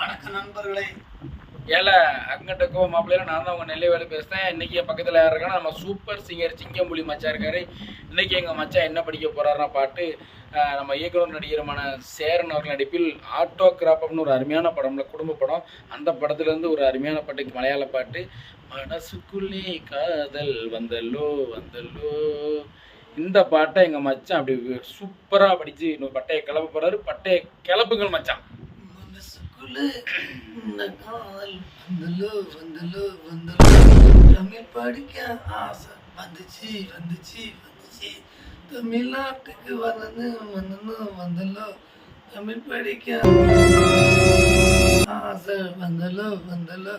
வணக்கம் நண்பர்களே. ஏல அங்கட்டக்கோ மாப்பிள்ளையில நான் தான் உங்க நெல்லை வேலை பேசுறேன். இன்னைக்கு என் பக்கத்தில் யார் இருக்கான்னா நம்ம சூப்பர் சிங்கர் சிங்கம்புலி மச்சா இருக்காரு. இன்னைக்கு எங்க மச்சான் என்ன படிக்க போறாருன்னா பாட்டு நம்ம இயக்குனர் நடிகருமான சேரன் அவர்கள் நடிப்பில் ஆட்டோகிராஃப்னு ஒரு அருமையான படம்ல குடும்ப படம். அந்த படத்துல இருந்து ஒரு அருமையான பாட்டு மலையாள பாட்டு மனசுக்குள்ளே காதல் வந்தல்லோ வந்தல்லோ. இந்த பாட்டை எங்க மச்சான் அப்படி சூப்பரா படிச்சு இன்னொரு பட்டையை கிளப்ப போறாரு. பட்டையை கிளப்புங்கள் மச்சான். மனசுக்குள்ள இந்த வந்தலோ வந்தலோ வந்தலோ. தமிழ் படிக்க ஆசை வந்துச்சு வந்துச்சு வந்துச்சு. தமிழ்நாட்டுக்கு வந்தது வந்தனும் வந்தலோ தமிழ் படிக்க ஆசை வந்தலோ வந்தலோ.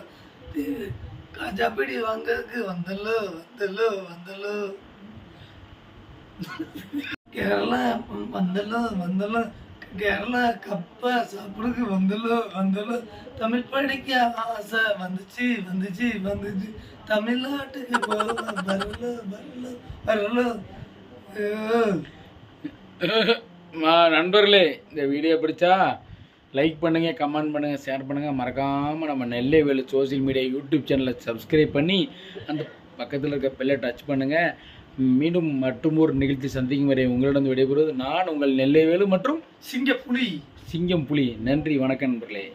தி- காஜா பிடி வாங்கறதுக்கு வந்தலோ வந்தலோ வந்தலோ. கேரளா வந்தலோ வந்தலோ. கேரளா கப்பா சாப்பிடுக்கு வந்தலோ வந்தலோ. தமிழ் படிக்க ஆசை. வந்துச்சு வந்துச்சு வந்துச்சு. தமிழ்நாட்டுக்கு போக வரல வரல வரல. நண்பர்களே இந்த வீடியோ பிடிச்சா லைக் பண்ணுங்கள் கமெண்ட் பண்ணுங்கள் ஷேர் பண்ணுங்கள் மறக்காமல் நம்ம Nellai Velu social media YouTube சேனலை சப்ஸ்கிரைப் பண்ணி அந்த பக்கத்தில் இருக்க பெல்லை டச் பண்ணுங்கள் மீண்டும் மற்றும் ஒரு நிகழ்ச்சி சந்திக்கும் வரை உங்களிடம் விடைபெறுவது நான் உங்கள் நெல்லை வேலு மற்றும் சிங்க புலி சிங்கம் புலி நன்றி வணக்கம் நண்பர்களே.